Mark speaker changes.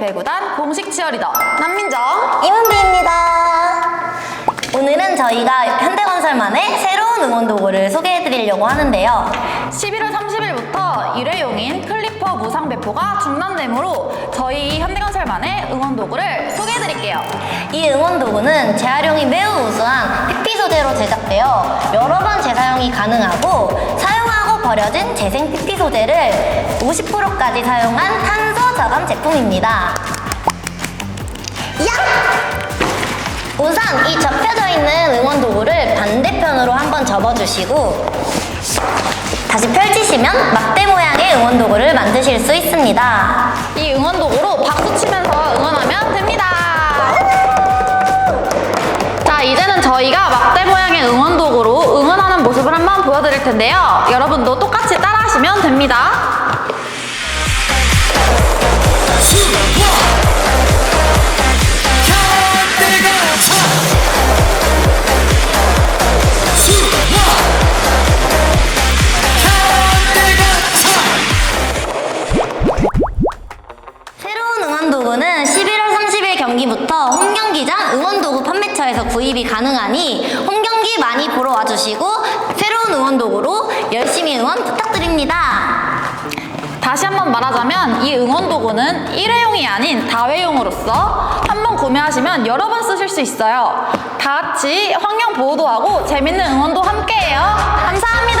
Speaker 1: 배구단 공식 치어리더 남민정
Speaker 2: 이문비입니다. 오늘은 저희가 현대건설만의 새로운 응원 도구를 소개해드리려고 하는데요.
Speaker 1: 11월 30일부터 일회용인 클리퍼 무상 배포가 중단되므로 저희 현대건설만의 응원 도구를 소개해드릴게요.
Speaker 2: 이 응원 도구는 재활용이 매우 우수한 PP 소재로 제작되어 여러 번 재사용이 가능하고 사용하고 버려진 재생 PP 소재를 50%까지 사용한 탄 소 저감 제품입니다. 야! 우선 이 접혀져 있는 응원 도구를 반대편으로 한번 접어주시고 다시 펼치시면 막대 모양의 응원 도구를 만드실 수 있습니다.
Speaker 1: 이 응원 도구로 박수 치면서 응원하면 됩니다. 자, 이제는 저희가 막대 모양의 응원 도구로 응원하는 모습을 한번 보여드릴 텐데요. 여러분도 똑같이 따라하시면 됩니다.
Speaker 2: 응원도구는 11월 30일 경기부터 홈경기장 응원도구 판매처에서 구입이 가능하니 홈경기 많이 보러 와주시고 새로운 응원도구로 열심히 응원 부탁드립니다.
Speaker 1: 다시 한번 말하자면 이 응원 도구는 일회용이 아닌 다회용으로서 한 번 구매하시면 여러 번 쓰실 수 있어요. 다 같이 환경 보호도 하고 재밌는 응원도 함께해요. 감사합니다.